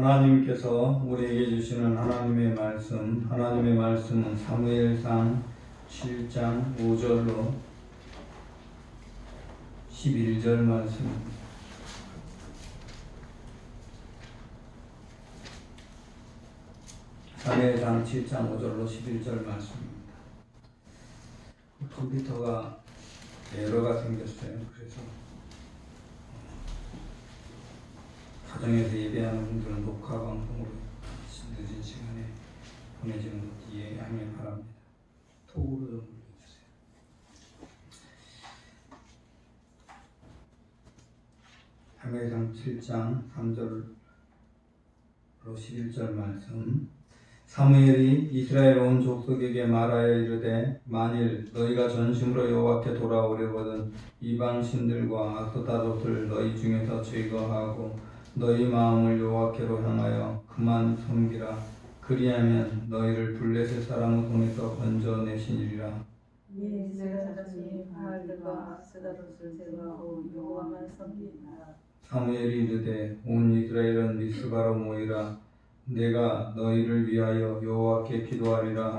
하나님께서 우리에게 주시는 하나님의 말씀, 하나님의 말씀은 사무엘상 7장 5절로 11절 말씀입니다. 사무엘상 7장 5절로 11절 말씀입니다. 컴퓨터가 에러가 생겼어요. 그래서 가정에서 예배하는 분들은 녹화 방송으로 늦은 시간에 보내지는 것 이해하길 바랍니다. 톡으로 좀 올려주세요. 사무엘상 7장 3절로 11절 말씀 사무엘이 이스라엘 온 족속에게 말하여 이르되 만일 너희가 전심으로 여호와께 돌아오려거든 이방 신들과 아스타롯을 너희 중에서 제거하고 너희 마음을 여호와께로 향하여 그만 섬기라. 그리하면 너희를 블레셋 사람의 손에서 건져내시리라. 예. 사무엘이 이르되 온 이스라엘은 미스바로 모이라. 내가 너희를 위하여 여호와께 기도하리라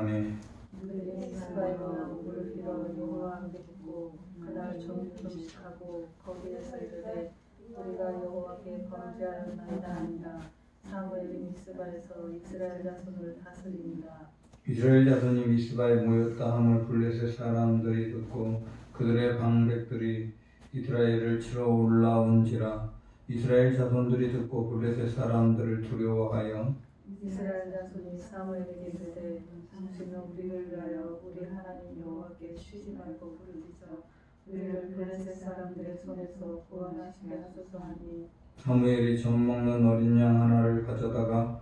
듣고 그날 종일 금식하고 거기에서 이르되 우리가 여호와께 범죄하였나이다 아니라. 사무엘이 미스바에서 이스라엘 자손을 다스립니다. 이스라엘 자손이 미스바에 모였다 함을 블레셋 사람들이 듣고 그들의 방백들이 이스라엘을 치러 올라온지라. 이스라엘 자손들이 듣고 블레셋 사람들을 두려워하여 이스라엘 자손이 사무엘에게 이르되 당신은 우리를 위하여 우리 하나님 여호와께 쉬지 말고 부르짖어 우리를 블레셋 사람들의 손에서 구원하시게 하소서 하니 사무엘이 젖 먹는 어린 양 하나를 가져다가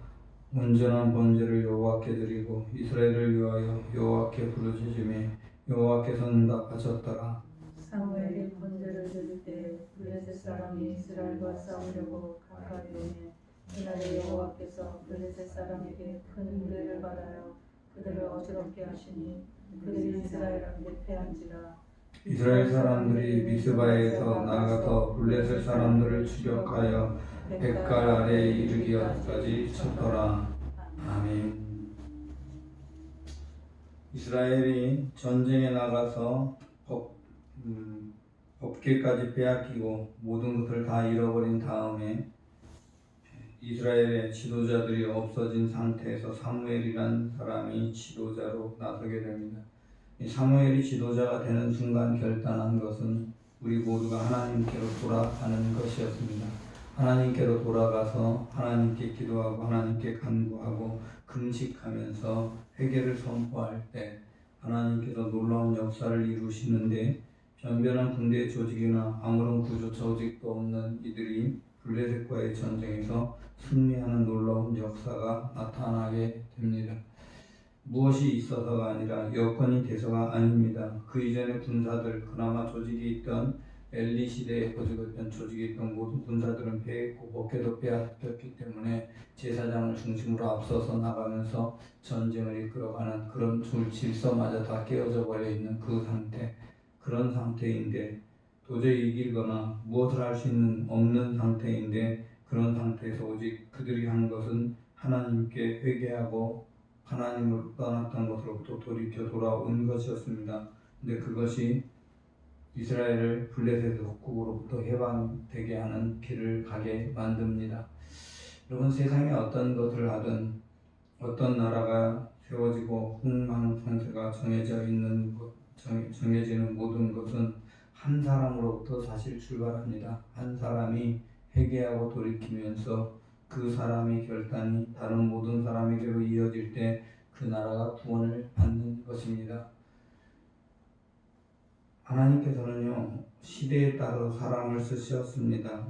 온전한 번제를 여호와께 드리고 이스라엘을 위하여 여호와께 부르짖음에 여호와께서 응답하셨더라. 사무엘이 번제를 드릴 때 블레셋 사람이 이스라엘과 싸우려고 가까이 오매 그날에 여호와께서 블레셋 사람에게 큰 은혜를 받아요. 그들을 어지럽게 하시니 그들이 이스라엘 앞에 패한지라 이스라엘 사람들이 미스바에서 나가서 블레셋 사람들을 추격하여 백갈 아래에 이르기까지 쳤더라 아멘 이스라엘이 전쟁에 나가서 법, 음, 법계까지 빼앗기고 모든 것을 다 잃어버린 다음에 이스라엘의 지도자들이 없어진 상태에서 사무엘이란 사람이 지도자로 나서게 됩니다. 이 사무엘이 지도자가 되는 순간 결단한 것은 우리 모두가 하나님께로 돌아가는 것이었습니다. 하나님께로 돌아가서 하나님께 기도하고 하나님께 간구하고 금식하면서 회개를 선포할 때 하나님께서 놀라운 역사를 이루시는데 변변한 군대 조직이나 아무런 구조 조직도 없는 이들이 블레셋과의 전쟁에서 승리하는 놀라운 역사가 나타나게 됩니다. 무엇이 있어서가 아니라 여건이 돼서가 아닙니다. 그 이전의 군사들 그나마 조직이 있던 엘리 시대에 거듭했던 조직이 있던 모든 군사들은 패했고 법계도 빼앗겼기 때문에 제사장을 중심으로 앞서서 나가면서 전쟁을 이끌어가는 그런 줄 질서마저 다 깨어져 버려 있는 그 상태 그런 상태인데 도저히 이기거나 무엇을 할 수 있는 없는 상태인데 그런 상태에서 오직 그들이 한 것은 하나님께 회개하고 하나님을 떠났던 것으로부터 돌이켜 돌아온 것이었습니다. 근데 그것이 이스라엘을 블레셋 국으로부터 해방되게 하는 길을 가게 만듭니다. 여러분 세상에 어떤 것을 하든 어떤 나라가 세워지고 흥망성쇠가 정해져 있는 것, 정, 정해지는 모든 것은 한 사람으로부터 사실 출발합니다. 한 사람이 회개하고 돌이키면서 그 사람의 결단이 다른 모든 사람에게로 이어질 때 그 나라가 구원을 받는 것입니다. 하나님께서는요 시대에 따라 사람을 쓰셨습니다.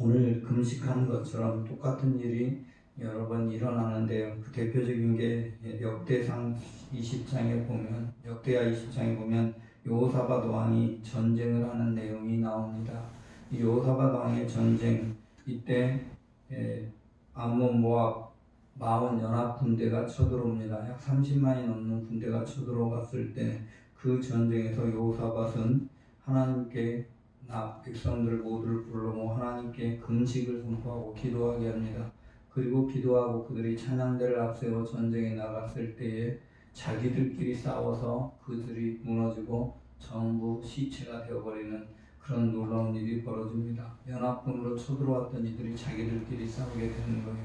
오늘 금식하는 것처럼 똑같은 일이 여러 번 일어나는데요. 그 대표적인 게 역대상 20장에 보면 역대하 20장에 보면 요사밧 왕이 전쟁을 하는 내용이 나옵니다. 이 요사밧 왕의 전쟁 이때 예, 아몬 모압 마온 연합 군대가 쳐들어옵니다. 약 30만이 넘는 군대가 쳐들어갔을 때 그 전쟁에서 요사밧은 하나님께 나 백성들 모두를 불러 모 하나님께 금식을 선포하고 기도하게 합니다. 그리고 기도하고 그들이 찬양대를 앞세워 전쟁에 나갔을 때에 자기들끼리 싸워서 그들이 무너지고 전부 시체가 되어버리는 그런 놀라운 일이 벌어집니다. 연합군으로 쳐들어왔던 이들이 자기들끼리 싸우게 되는 거예요.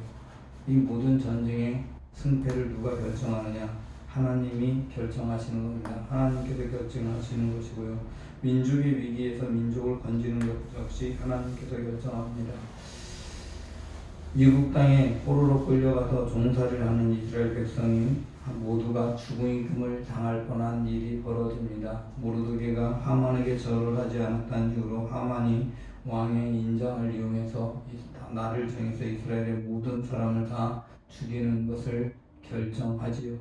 이 모든 전쟁의 승패를 누가 결정하느냐? 하나님이 결정하시는 겁니다. 하나님께서 결정하시는 것이고요. 민족의 위기에서 민족을 건지는 것 역시 하나님께서 결정합니다. 미국 땅에 포로로 끌려가서 종살이를 하는 이스라엘 백성이 모두가 죽음의 금을 당할 뻔한 일이 벌어집니다. 모르드게가 하만에게 절을 하지 않았다는 이유로 하만이 왕의 인장을 이용해서 이- 나를 정해서 이스라엘의 모든 사람을 다 죽이는 것을 결정하지요.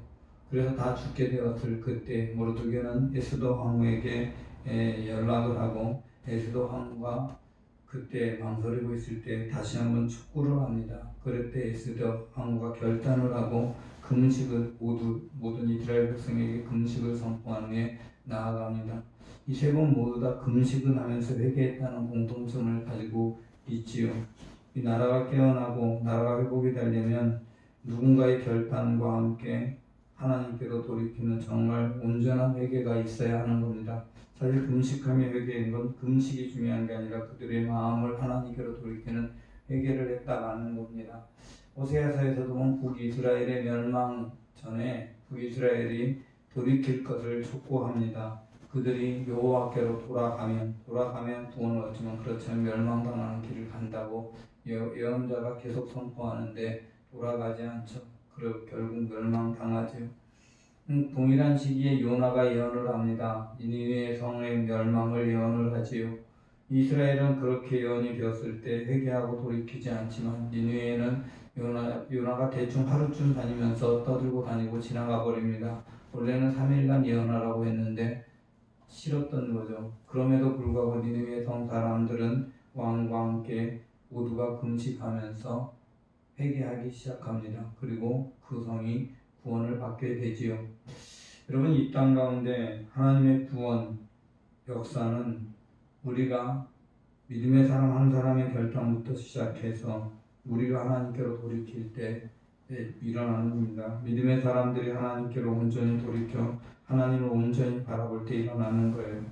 그래서 다 죽게 되었을 그때 모르드게는 에스더 왕후에게 에, 연락을 하고 에스더 왕후가 그때 망설이고 있을 때 다시 한번 촉구를 합니다. 그럴 때 에스더 왕후가 결단을 하고 금식을 모두 모든 이스라엘 백성에게 금식을 선포한 후에 나아갑니다. 이 세 번 모두 다 금식을 하면서 회개했다는 공통점을 가지고 있지요. 이 나라가 깨어나고 나라가 회복이 되려면 누군가의 결단과 함께 하나님께로 돌이키는 정말 온전한 회개가 있어야 하는 겁니다. 사실 금식하며 회개인 건 금식이 중요한 게 아니라 그들의 마음을 하나님께로 돌이키는 회개를 했다라는 겁니다. 오세아서에서도 북이스라엘의 멸망 전에 북이스라엘이 돌이킬 것을 촉구합니다. 그들이 여호와께로 돌아가면 돌아가면 구원을 얻지만 그렇지 않으면 멸망당하는 길을 간다고 예- 예언자가 계속 선포하는데 돌아가지 않죠. 그리고 결국 멸망당하지요. 음, 동일한 시기에 요나가 예언을 합니다. 니느웨 성의 멸망을 예언을 하지요. 이스라엘은 그렇게 예언이 되었을 때 회개하고 돌이키지 않지만 니느웨는 요나, 요나가 대충 하루쯤 다니면서 떠들고 다니고 지나가 버립니다. 원래는 3일간 예언하라고 했는데 싫었던 거죠. 그럼에도 불구하고 니느웨 성 사람들은 왕과 함께 모두가 금식하면서 회개하기 시작합니다. 그리고 그 성이 구원을 받게 되지요. 여러분 이 땅 가운데 하나님의 구원 역사는 우리가 믿음의 사람 한 사람의 결단부터 시작해서 우리가 하나님께로 돌이킬 때 예, 일어나는 겁니다. 믿음의 사람들이 하나님께로 온전히 돌이켜 하나님을 온전히 바라볼 때 일어나는 거예요.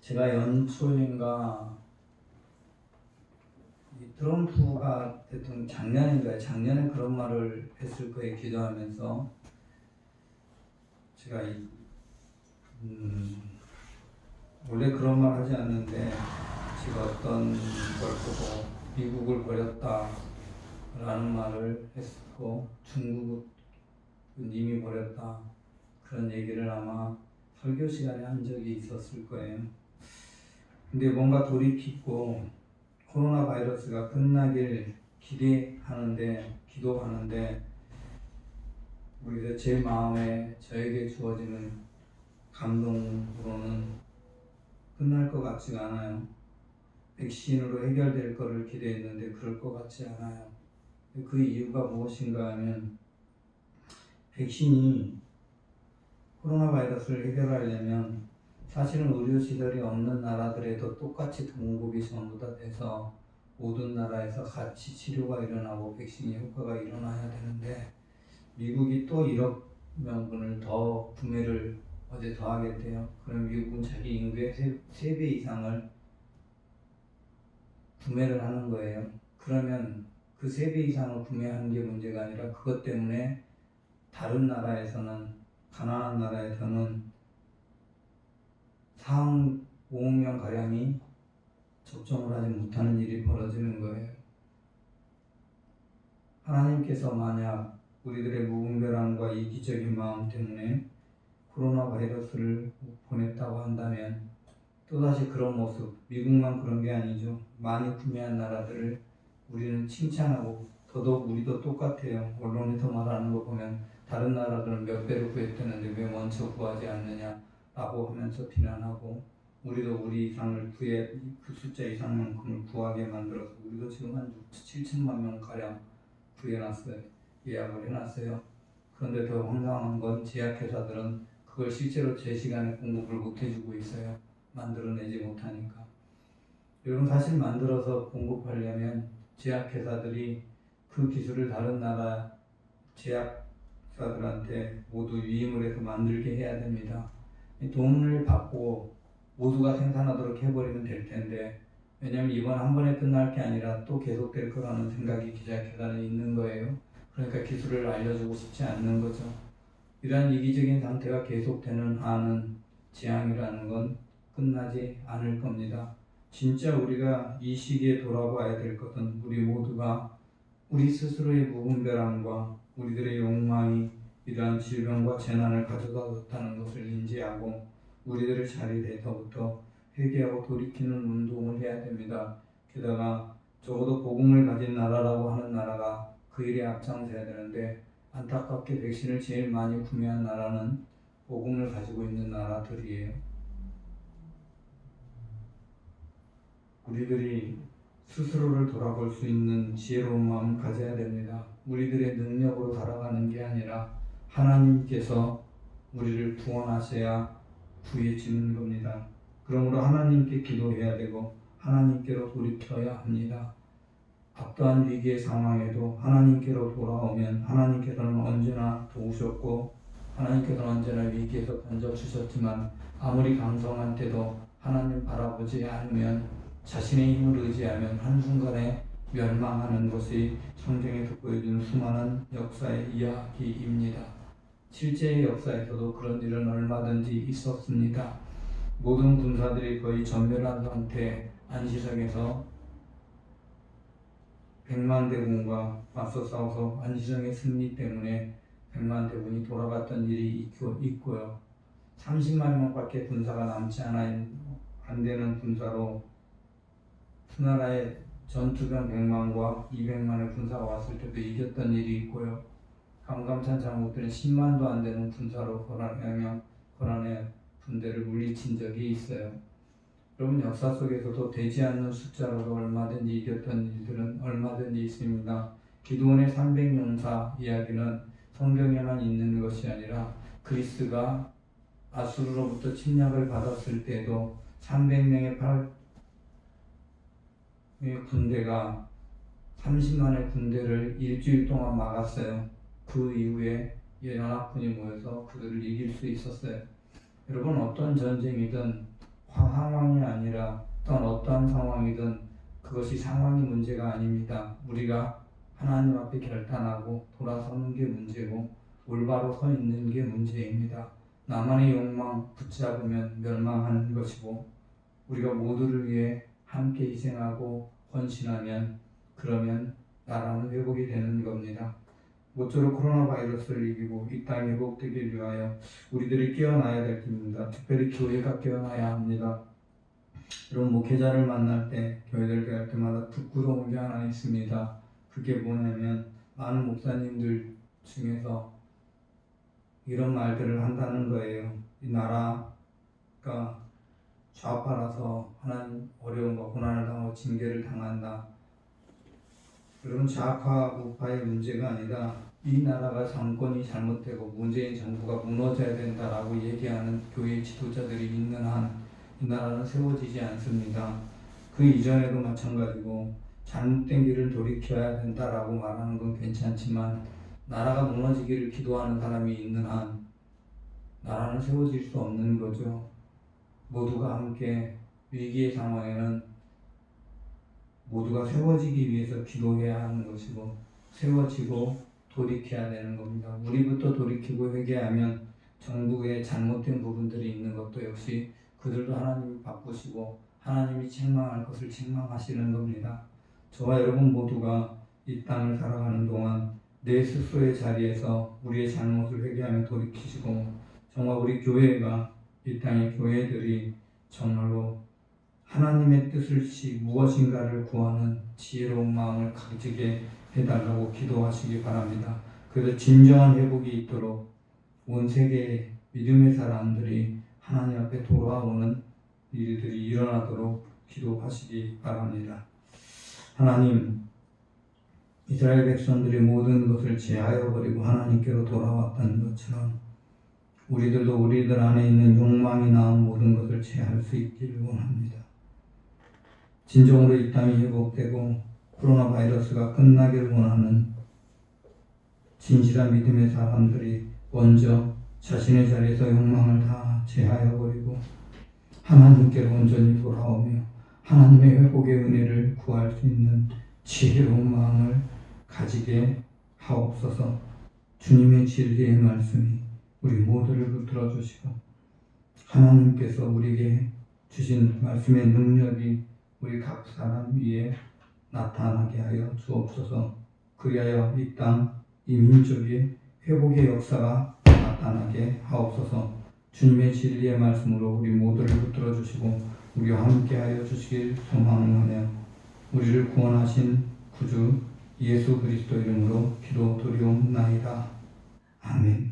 제가 연초인가 이 트럼프가 대통령 작년인가요? 작년에 그런 말을 했을 거예요. 기도하면서 제가 이, 음, 원래 그런 말 하지 않는데 제가 어떤 걸 보고 미국을 버렸다 라는 말을 했고 중국은 이미 버렸다 그런 얘기를 아마 설교 시간에 한 적이 있었을 거예요. 근데 뭔가 돌이키고 코로나 바이러스가 끝나길 기대하는데 기도하는데 우리가 제 마음에 저에게 주어지는 감동으로는 끝날 것 같지가 않아요. 백신으로 해결될 거를 기대했는데 그럴 것 같지 않아요. 그 이유가 무엇인가 하면 백신이 코로나 바이러스를 해결하려면 사실은 의료 시설이 없는 나라들에도 똑같이 공급이 전부 다 돼서 모든 나라에서 같이 치료가 일어나고 백신의 효과가 일어나야 되는데 미국이 또 1억 명분을 더 구매를 어제 더 하겠대요. 그럼 미국은 자기 인구의 3배 이상을 구매를 하는 거예요. 그러면 그 3배 이상을 구매하는 게 문제가 아니라 그것 때문에 다른 나라에서는 가난한 나라에서는 4억 5억 명 가량이 접종을 하지 못하는 일이 벌어지는 거예요. 하나님께서 만약 우리들의 무분별함과 이기적인 마음 때문에 코로나 바이러스를 보냈다고 한다면 또다시 그런 모습, 미국만 그런 게 아니죠. 많이 구매한 나라들을 우리는 칭찬하고 더더욱 우리도 똑같아요. 언론에서 말하는 거 보면 다른 나라들은 몇 배로 구했다는데 왜 먼저 구하지 않느냐라고 하면서 비난하고 우리도 우리 이상을 구해 그 숫자 이상만큼을 구하게 만들어서 우리도 지금 한 7천만 명 가량 구해놨어요. 예약을 해놨어요. 그런데 더 황당한 건 제약회사들은 그걸 실제로 제 시간에 공급을 못 해주고 있어요. 만들어내지 못하니까. 여러분 사실 만들어서 공급하려면 제약회사들이 그 기술을 다른 나라 제약사들한테 모두 유임을 해서 만들게 해야 됩니다. 이 돈을 받고 모두가 생산하도록 해버리면 될 텐데 왜냐하면 이번 한 번에 끝날 게 아니라 또 계속될 거라는 생각이 기자회견에 있는 거예요. 그러니까 기술을 알려주고 싶지 않는 거죠. 이러한 이기적인 상태가 계속되는 한은 재앙이라는 건 끝나지 않을 겁니다. 진짜 우리가 이 시기에 돌아봐야 될 것은 우리 모두가 우리 스스로의 무분별함과 우리들의 욕망이 이러한 질병과 재난을 가져다 줬다는 것을 인지하고 우리들의 자리에서부터 회개하고 돌이키는 운동을 해야 됩니다. 게다가 적어도 복음을 가진 나라라고 하는 나라가 그 일에 앞장서야 되는데 안타깝게 백신을 제일 많이 구매한 나라는 복음을 가지고 있는 나라들이에요. 우리들이 스스로를 돌아볼 수 있는 지혜로운 마음을 가져야 됩니다. 우리들의 능력으로 살아가는 게 아니라 하나님께서 우리를 구원하셔야 구해지는 겁니다. 그러므로 하나님께 기도해야 되고 하나님께로 돌이켜야 합니다. 어떠한 위기의 상황에도 하나님께로 돌아오면 하나님께서는 언제나 도우셨고 하나님께서는 언제나 위기에서 건져주셨지만 아무리 강성한 때도 하나님 바라보지 않으면 자신의 힘을 의지하면 한순간에 멸망하는 것이 성경에서 보여주는 수많은 역사의 이야기입니다. 실제의 역사에서도 그런 일은 얼마든지 있었습니다. 모든 군사들이 거의 전멸한 상태 안시성에서 백만 대군과 맞서 싸워서 안시성의 승리 때문에 백만 대군이 돌아갔던 일이 있고, 있고요. 30만 명밖에 군사가 남지 않아 안 되는 군사로 수나라의 전투병 100만과 200만의 군사가 왔을 때도 이겼던 일이 있고요. 감감찬 장국들은 10만도 안 되는 군사로 고란하며 고란의 군대를 물리친 적이 있어요. 여러분 역사 속에서도 되지 않는 숫자로도 얼마든지 이겼던 일들은 얼마든지 있습니다. 기도원의 300용사 이야기는 성경에만 있는 것이 아니라 그리스가 아수르로부터 침략을 받았을 때도 300명의 팔이 군대가 30만의 군대를 일주일 동안 막았어요. 그 이후에 연합군이 모여서 그들을 이길 수 있었어요. 여러분 어떤 전쟁이든 상황이 아니라 어떤 어떠한 상황이든 그것이 상황이 문제가 아닙니다. 우리가 하나님 앞에 결단하고 돌아서는 게 문제고 올바로 서 있는 게 문제입니다. 나만의 욕망 붙잡으면 멸망하는 것이고 우리가 모두를 위해 함께 희생하고 헌신하면 그러면 나라는 회복이 되는 겁니다. 모쪼록 코로나 바이러스를 이기고 이 땅이 회복되길 위하여 우리들이 깨어나야 될 때입니다. 특별히 교회가 깨어나야 합니다. 여러분 목회자를 만날 때 교회들 갈 때마다 부끄러운 게 하나 있습니다. 그게 뭐냐면 많은 목사님들 중에서 이런 말들을 한다는 거예요. 이 나라가 좌파라서 하나님 어려움과 고난을 당하고 징계를 당한다. 여러분 좌파 우파의 문제가 아니라 이 나라가 정권이 잘못되고 문재인 정부가 무너져야 된다라고 얘기하는 교회 지도자들이 있는 한 이 나라는 세워지지 않습니다. 그 이전에도 마찬가지고 잘못된 길을 돌이켜야 된다라고 말하는 건 괜찮지만 나라가 무너지기를 기도하는 사람이 있는 한 나라는 세워질 수 없는 거죠. 모두가 함께 위기의 상황에는 모두가 세워지기 위해서 기도해야 하는 것이고 세워지고 돌이켜야 되는 겁니다. 우리부터 돌이키고 회개하면 정부에 잘못된 부분들이 있는 것도 역시 그들도 하나님이 바꾸시고 하나님이 책망할 것을 책망하시는 겁니다. 저와 여러분 모두가 이 땅을 살아가는 동안 내 스스로의 자리에서 우리의 잘못을 회개하며 돌이키시고 정말 우리 교회가 이 땅의 교회들이 정말로 하나님의 뜻을 시 무엇인가를 구하는 지혜로운 마음을 가지게 해달라고 기도하시기 바랍니다. 그래서 진정한 회복이 있도록 온 세계의 믿음의 사람들이 하나님 앞에 돌아오는 일들이 일어나도록 기도하시기 바랍니다. 하나님, 이스라엘 백성들이 모든 것을 제하여 버리고 하나님께로 돌아왔다는 것처럼 우리들도 우리들 안에 있는 욕망이 낳은 모든 것을 제할 수 있기를 원합니다. 진정으로 이 땅이 회복되고 코로나 바이러스가 끝나기를 원하는 진실한 믿음의 사람들이 먼저 자신의 자리에서 욕망을 다 제하여 버리고 하나님께로 온전히 돌아오며 하나님의 회복의 은혜를 구할 수 있는 지혜로운 마음을 가지게 하옵소서 주님의 진리의 말씀이 우리 모두를 붙들어 주시고 하나님께서 우리에게 주신 말씀의 능력이 우리 각 사람 위에 나타나게 하여 주옵소서 그리하여 이 땅, 이 민족의 회복의 역사가 나타나게 하옵소서 주님의 진리의 말씀으로 우리 모두를 붙들어 주시고 우리와 함께 하여 주시길 소망하며 우리를 구원하신 구주 예수 그리스도 이름으로 기도 드리옵나이다. 아멘.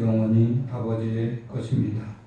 영원히 아버지의 것입니다.